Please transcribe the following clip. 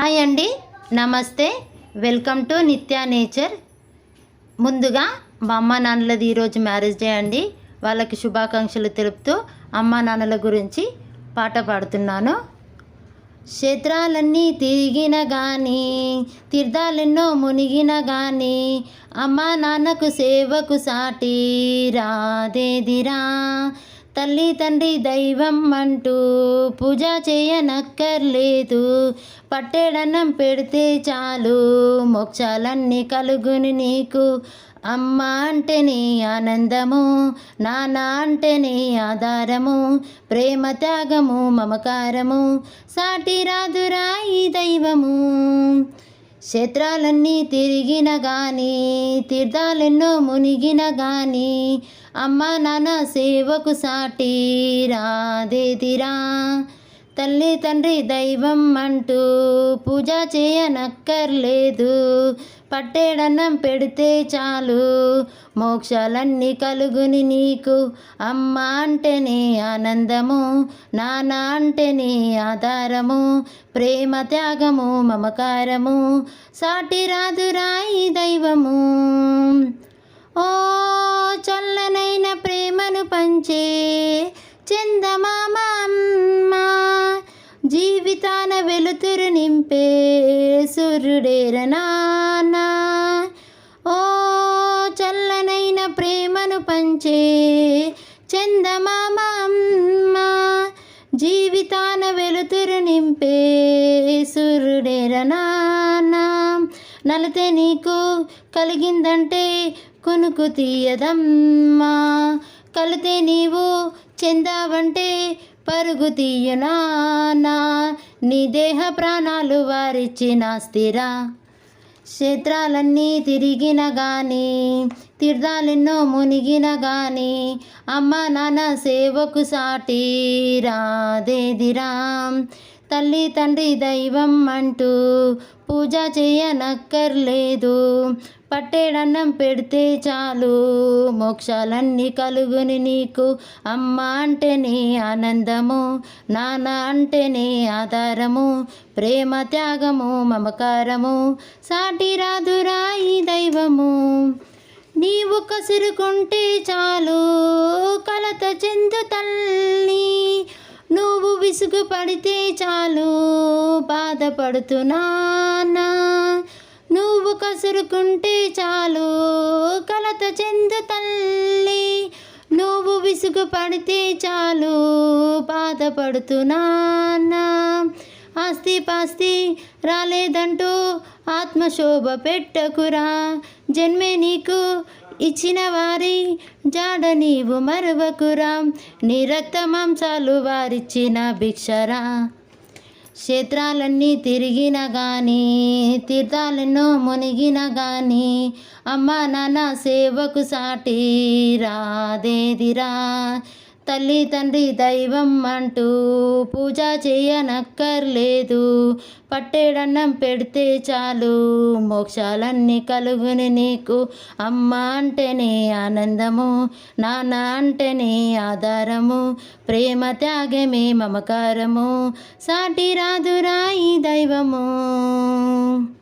Hi అండి. నమస్తే. Welcome to Nitya nature. ముందుగా మా అమ్మ నాన్నలది ఈరోజు మ్యారేజ్ డే అండి. వాళ్ళకి శుభాకాంక్షలు తెలుపుతూ అమ్మ నాన్నల గురించి పాట పాడుతున్నాను. క్షేత్రాలన్నీ తిరిగిన కానీ తీర్థాలెన్నో మునిగిన కానీ అమ్మ నాన్నకు సేవకు సాటి రాదేదిరా. తల్లి తండ్రి దైవం అంటూ పూజ చేయనక్కర్లేదు. పట్టెడన్నం పెడితే చాలు. మోక్షాలన్నీ కలుగుని నీకు. అమ్మ అంటేనే ఆనందము నాన్న అంటేనే ఆధారము ప్రేమ త్యాగము మమకారము సాటి రాదురా ఈ దైవము. క్షేత్రాలన్నీ తిరిగిన గాని తీర్థాలెన్నో మునిగిన గాని అమ్మ నాన్న సేవకు సాటి రాదేదిరా తల్లి తండ్రి దైవం అంటూ పూజ చేయనక్కర్లేదు. పట్టేడన్నం పెడితే చాలు. మోక్షాలన్నీ కలుగుని నీకు. అమ్మ అంటేనే ఆనందము నాన్న అంటేనే ఆధారము ప్రేమ త్యాగము మమకారము. సాటి రాదురాయి దైవము. ఓ చల్లనైన ప్రేమను పంచే చందమా జీవితాన వెలుతురు నింపే సూర్యుడేర నాన్న. ఓ చల్లనైన ప్రేమను పంచే చందమామ అమ్మ. జీవితాన వెలుతురు నింపే సూర్యుడేర నాన్న. నలితే నీకు కలిగిందంటే కొనుకు తీయదమ్మా. కలితే నీవు చెందావంటే పరుగు తీయునానా నీ దేహ ప్రాణాలు వారిచ్చిన స్థిరా. క్షేత్రాలన్నీ తిరిగిన గాని తీర్థాలెన్నో మునిగిన గాని అమ్మ నాన్న సేవకు సాటి రాదేదిరా. తల్లి తండ్రి దైవం అంటూ పూజ చేయనక్కర్లేదు. పట్టేడన్నం పెడితే చాలు. మోక్షాలన్నీ కలుగుని నీకు. అమ్మ అంటేనే ఆనందము నాన్న అంటేనే ఆధారము ప్రేమ త్యాగము మమకారము సాటి రాదురాయి దైవము. నీవు కసురుకుంటే చాలు కలత చెందు తల్లి విసుగు పడితే చాలు బాధపడుతున్నానా? నువ్వు కసురుకుంటే చాలు కలత చెందు తల్లి. నువ్వు విసుగు పడితే చాలు బాధపడుతున్నానా? ఆస్తి పాస్తి రాలేదంటూ ఆత్మశోభ పెట్టకురా. జన్మే నీకు ఇచ్చిన వారి జాడ నీవు మరువకురా. నీ రక్త మాంసాలు వారిచ్చిన భిక్షరా. క్షేత్రాలన్నీ తిరిగిన కానీ తీర్థాలెన్నో మునిగిన కానీ అమ్మ నాన్న సేవకు సాటి రాదేదిరా. తల్లి తండ్రి దైవం అంటూ పూజ చేయనక్కర్లేదు. పట్టేడన్నం పెడితే చాలు. మోక్షాలన్నీ కలుగుని నీకు. అమ్మ అంటేనే ఆనందము నాన్న అంటేనే ఆధారము. ప్రేమ త్యాగమే మమకారము. సాటి రాదురాయి దైవము.